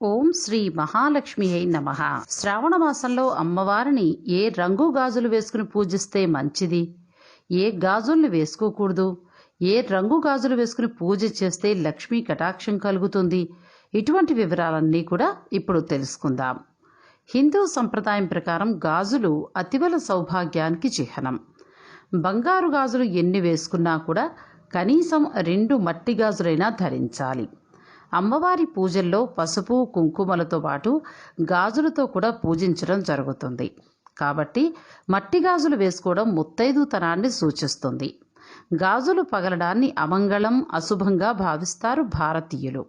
ఓం శ్రీ మహాలక్ష్మి అయి నమ. శ్రావణ మాసంలో అమ్మవారిని ఏ రంగు గాజులు వేసుకుని పూజిస్తే మంచిది? ఏ గాజుల్ని వేసుకోకూడదు? ఏ రంగు గాజులు వేసుకుని పూజ చేస్తే లక్ష్మీ కటాక్షం కలుగుతుంది? ఇటువంటి వివరాలన్నీ కూడా ఇప్పుడు తెలుసుకుందాం. హిందూ సంప్రదాయం ప్రకారం గాజులు అతివల సౌభాగ్యానికి చిహ్నం. బంగారు గాజులు ఎన్ని వేసుకున్నా కూడా కనీసం రెండు మట్టి గాజులైనా ధరించాలి. అమ్మవారి పూజల్లో పసుపు కుంకుమలతో పాటు గాజులతో కూడా పూజించడం జరుగుతుంది. కాబట్టి మట్టి గాజులు వేసుకోవడం ముత్తైదుతనాన్ని సూచిస్తుంది. గాజులు పగలడాన్ని అమంగళం అశుభంగా భావిస్తారు భారతీయులు.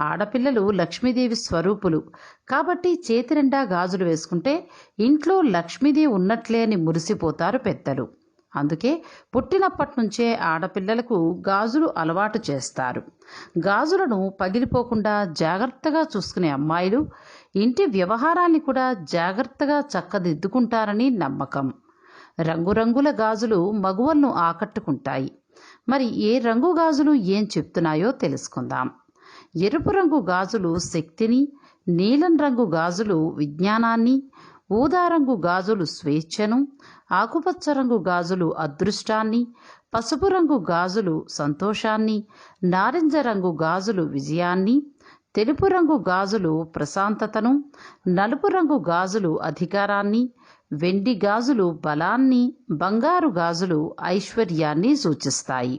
ఆడపిల్లలు లక్ష్మీదేవి స్వరూపులు. కాబట్టి చేతి నిండా గాజులు వేసుకుంటే ఇంట్లో లక్ష్మీదేవి ఉన్నట్లే అని మురిసిపోతారు పెద్దలు. అందుకే పుట్టినప్పటి నుంచే ఆడపిల్లలకు గాజులు అలవాటు చేస్తారు. గాజులను పగిలిపోకుండా జాగ్రత్తగా చూసుకునే అమ్మాయిలు ఇంటి వ్యవహారాన్ని కూడా జాగ్రత్తగా చక్కదిద్దుకుంటారని నమ్మకం. రంగురంగుల గాజులు మగువలను ఆకట్టుకుంటాయి. మరి ఏ రంగు గాజులు ఏం చెప్తున్నాయో తెలుసుకుందాం. ఎరుపు రంగు గాజులు శక్తిని నీలం రంగు గాజులు విజ్ఞానాన్ని ఊదారంగు గాజులు స్వేచ్ఛను ఆకుపచ్చ రంగు గాజులు అదృష్టాన్ని పసుపు రంగు గాజులు సంతోషాన్ని నారింజ రంగు గాజులు విజయాన్ని తెలుపు రంగు గాజులు ప్రశాంతతను నలుపు రంగు గాజులు అధికారాన్ని వెండి గాజులు బలాన్ని బంగారు గాజులు ఐశ్వర్యాన్ని సూచిస్తాయి.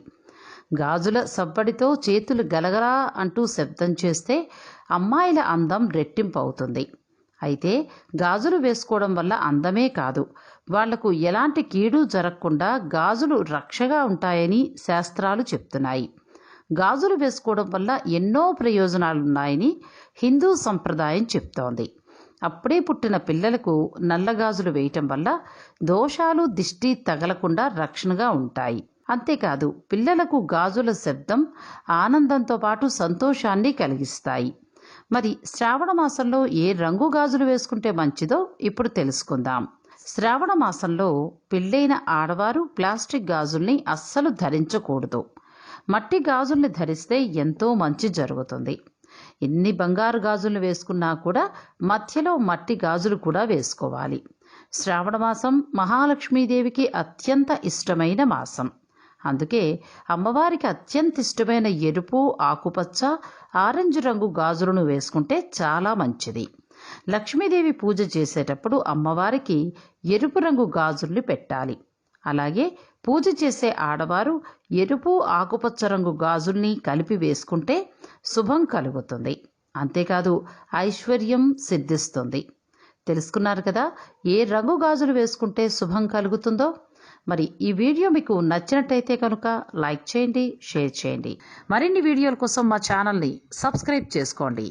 గాజుల సవ్వడితో చేతులు గలగలా అంటూ శబ్దం చేస్తే అమ్మాయిల అందం రెట్టింపు అవుతుంది అయితే గాజులు వేసుకోవడం వల్ల అందమే కాదు. వాళ్ళకు ఎలాంటి కీడు జరగకుండా గాజులు రక్షగా ఉంటాయని శాస్త్రాలు చెప్తున్నాయి. గాజులు వేసుకోవడం వల్ల ఎన్నో ప్రయోజనాలున్నాయని హిందూ సంప్రదాయం చెప్తోంది. అప్పుడే పుట్టిన పిల్లలకు నల్ల గాజులు వేయటం వల్ల దోషాలు దిష్టి తగలకుండా రక్షణగా ఉంటాయి. అంతేకాదు పిల్లలకు గాజుల శబ్దం ఆనందంతో పాటు సంతోషాన్ని కలిగిస్తాయి. మరి శ్రావణ మాసంలో ఏ రంగు గాజులు వేసుకుంటే మంచిదో ఇప్పుడు తెలుసుకుందాం. శ్రావణ మాసంలో పెళ్ళైన ఆడవారు ప్లాస్టిక్ గాజుల్ని అస్సలు ధరించకూడదు. మట్టి గాజుల్ని ధరిస్తే ఎంతో మంచి జరుగుతుంది. ఎన్ని బంగారు గాజులు వేసుకున్నా కూడా మధ్యలో మట్టి గాజులు కూడా వేసుకోవాలి. శ్రావణ మాసం మహాలక్ష్మీదేవికి అత్యంత ఇష్టమైన మాసం. అందుకే అమ్మవారికి అత్యంత ఇష్టమైన ఎరుపు ఆకుపచ్చ ఆరెంజ్ రంగు గాజులను వేసుకుంటే చాలా మంచిది. లక్ష్మీదేవి పూజ చేసేటప్పుడు అమ్మవారికి ఎరుపు రంగు గాజుల్ని పెట్టాలి. అలాగే పూజ చేసే ఆడవారు ఎరుపు ఆకుపచ్చ రంగు గాజుల్ని కలిపి వేసుకుంటే శుభం కలుగుతుంది. అంతేకాదు ఐశ్వర్యం సిద్ధిస్తుంది. తెలుసుకున్నారు కదా? ఏ రంగు గాజులు వేసుకుంటే శుభం కలుగుతుందో? మరి ఈ వీడియో మీకు నచ్చినట్టయితే కనుక లైక్ చేయండి షేర్ చేయండి. మరిన్ని వీడియోల కోసం మా ఛానల్ని సబ్స్క్రైబ్ చేసుకోండి.